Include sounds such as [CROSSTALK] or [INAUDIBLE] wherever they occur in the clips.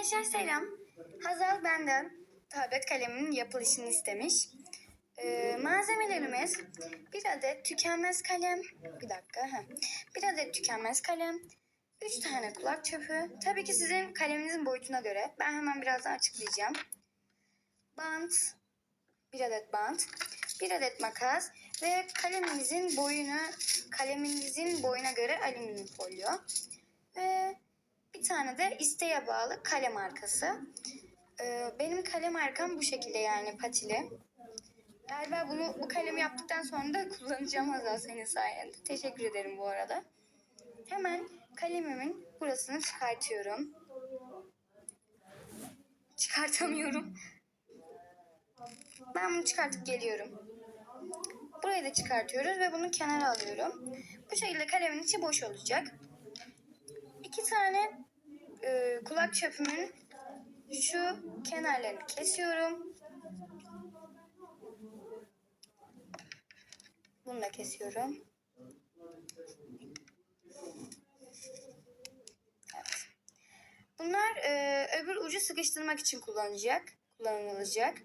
Arkadaşlar selam. Hazal benden tablet kaleminin yapılışını istemiş. Ee, malzemelerimiz bir adet tükenmez kalem. Bir dakika. Heh. Bir adet tükenmez kalem. Üç tane kulak çöpü. Tabii ki sizin kaleminizin boyutuna göre. Ben hemen birazdan açıklayacağım. Bant. Bir adet bant. Bir adet makas. Ve kaleminizin boyunu kaleminizin boyuna göre alüminyum folyo. Ve bir tane de isteğe bağlı kalem markası. Ee, benim kalem markam bu şekilde yani patili. Galiba bunu bu kalemi yaptıktan sonra da [LAUGHS] kullanacağım Hazal senin sayende. Teşekkür ederim bu arada. Hemen kalemimin burasını çıkartıyorum. Çıkartamıyorum. Ben bunu çıkartıp geliyorum. Burayı da çıkartıyoruz ve bunu kenara alıyorum. Bu şekilde kalemin içi boş olacak. İki tane e, kulak çöpümün şu kenarlarını kesiyorum. Bunu da kesiyorum. Bunlar e, öbür ucu sıkıştırmak için kullanılacak, kullanılacak.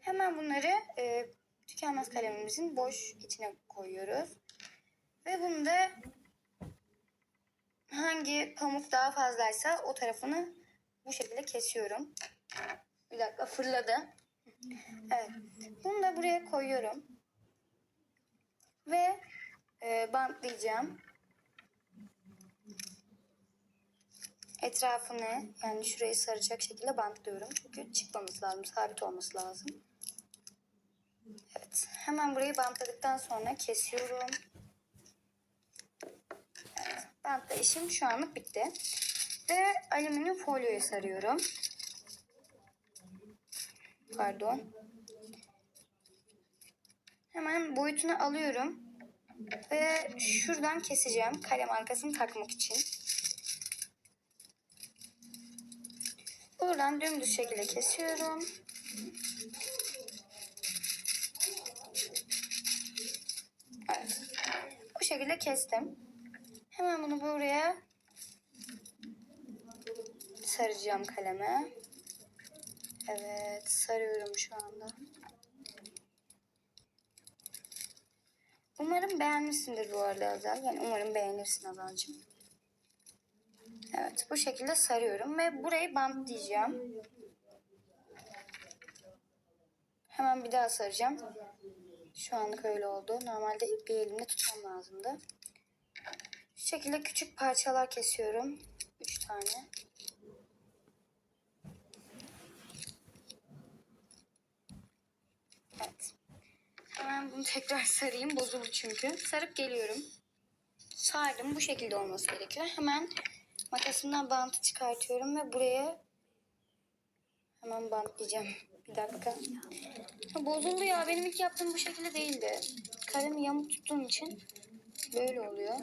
Hemen bunları e, tükenmez kalemimizin boş içine koyuyoruz. Ve bunu da hangi pamuk daha fazlaysa o tarafını bu şekilde kesiyorum. Bir dakika fırladı. Evet. Bunu da buraya koyuyorum. Ve e, bantlayacağım. Etrafını yani şurayı saracak şekilde bantlıyorum. Çünkü çıkmaması lazım. Sabit olması lazım. Evet. Hemen burayı bantladıktan sonra kesiyorum. Bantla işim şu anlık bitti. Ve alüminyum folyoyu sarıyorum. Pardon. Hemen boyutunu alıyorum. Ve şuradan keseceğim kalem arkasını takmak için. Buradan dümdüz şekilde kesiyorum. Evet. Bu şekilde kestim. Hemen bunu buraya saracağım kaleme. Evet, sarıyorum şu anda. Umarım beğenmişsindir bu arada Azal. Yani umarım beğenirsin Azal'cığım. Evet, bu şekilde sarıyorum ve burayı bantlayacağım. Hemen bir daha saracağım. Şu anlık öyle oldu. Normalde bir elimle tutmam lazımdı. Şu şekilde küçük parçalar kesiyorum. Üç tane. Evet. Hemen bunu tekrar sarayım. Bozuldu çünkü. Sarıp geliyorum. Sardım. Bu şekilde olması gerekiyor. Hemen makasımdan bantı çıkartıyorum ve buraya hemen bantlayacağım. Bir dakika. Ha, bozuldu ya. Benim ilk yaptığım bu şekilde değildi. Kalemi yamuk tuttuğum için böyle oluyor.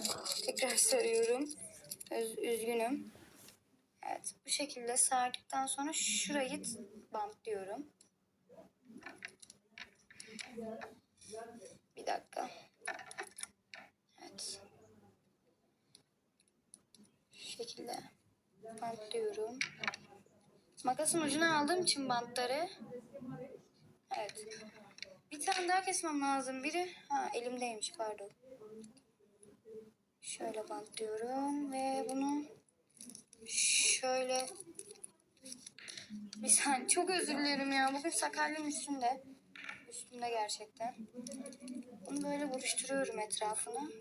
Tekrar sarıyorum. Öz, üzgünüm. Evet. Bu şekilde sardıktan sonra şurayı bantlıyorum. Bir dakika. Evet. Şu şekilde bantlıyorum. Makasın ucuna aldığım için bantları. Evet. Bir tane daha kesmem lazım. Biri ha elimdeymiş pardon. Şöyle bantlıyorum ve bunu şöyle bir saniye çok özür dilerim ya. Bugün sakalım üstünde. Üstünde gerçekten. Bunu böyle buruşturuyorum etrafını.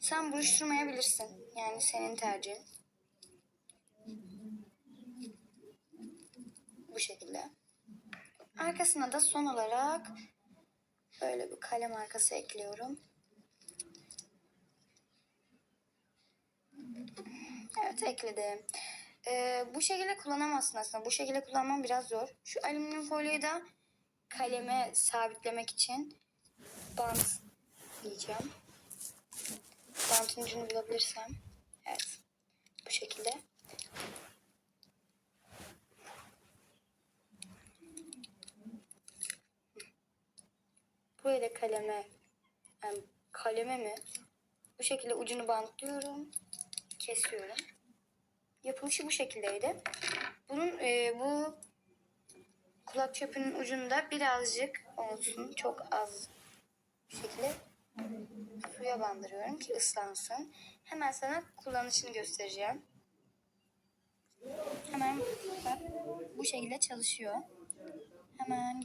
Sen buruşturmayabilirsin. Yani senin tercihin. Bu şekilde. Arkasına da son olarak böyle bir kalem arkası ekliyorum. Evet ekledim. Ee, bu şekilde kullanamazsın aslında. Bu şekilde kullanmam biraz zor. Şu alüminyum folyoyu da kaleme sabitlemek için bant diyeceğim. Bantın ucunu bulabilirsem. Evet. Bu şekilde. Da kaleme yani kaleme mi? Bu şekilde ucunu bantlıyorum. Kesiyorum. yapılışı bu şekildeydi. Bunun e, bu kulak çöpünün ucunda birazcık olsun çok az bir şekilde suya bandırıyorum ki ıslansın. Hemen sana kullanışını göstereceğim. Hemen bu şekilde çalışıyor. Hemen